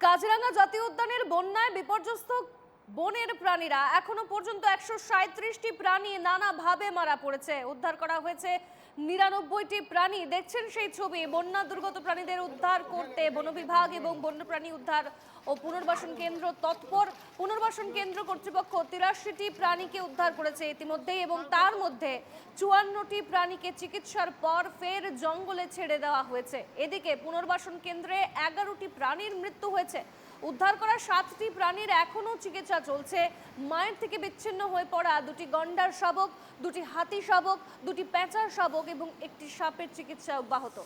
কাজিরাঙ্গা জাতীয় উদ্যানের বন্যায় বিপর্যস্ত বনের প্রাণীরা এখনও পর্যন্ত একশো সাঁত্রিশটি প্রাণী নানাভাবে মারা পড়েছে। উদ্ধার করা হয়েছে নিরানব্বইটি প্রাণী। দেখছেন সেই ছবি, বন্যা দুর্গত প্রাণীদের উদ্ধার করতে বন বিভাগ এবং বন্যপ্রাণী উদ্ধার ও পুনর্বাসন কেন্দ্র তৎপর। পুনর্বাসন কেন্দ্র কর্তৃপক্ষ তিরাশিটি প্রাণীকে উদ্ধার করেছে ইতিমধ্যেই এবং তার মধ্যে চুয়ান্নটি প্রাণীকে চিকিৎসার পর ফের জঙ্গলে ছেড়ে দেওয়া হয়েছে। এদিকে পুনর্বাসন কেন্দ্রে এগারোটি প্রাণীর মৃত্যু হয়েছে। উদ্ধার করা সাতটি প্রাণীর এখনও চিকিৎসা চলছে। মায়ের থেকে বিচ্ছিন্ন হয়ে পড়া দুটি গন্ডার শাবক, দুটি হাতি শাবক, দুটি প্যাঁচার শাবক এবং একটি সাপের চিকিৎসা অব্যাহত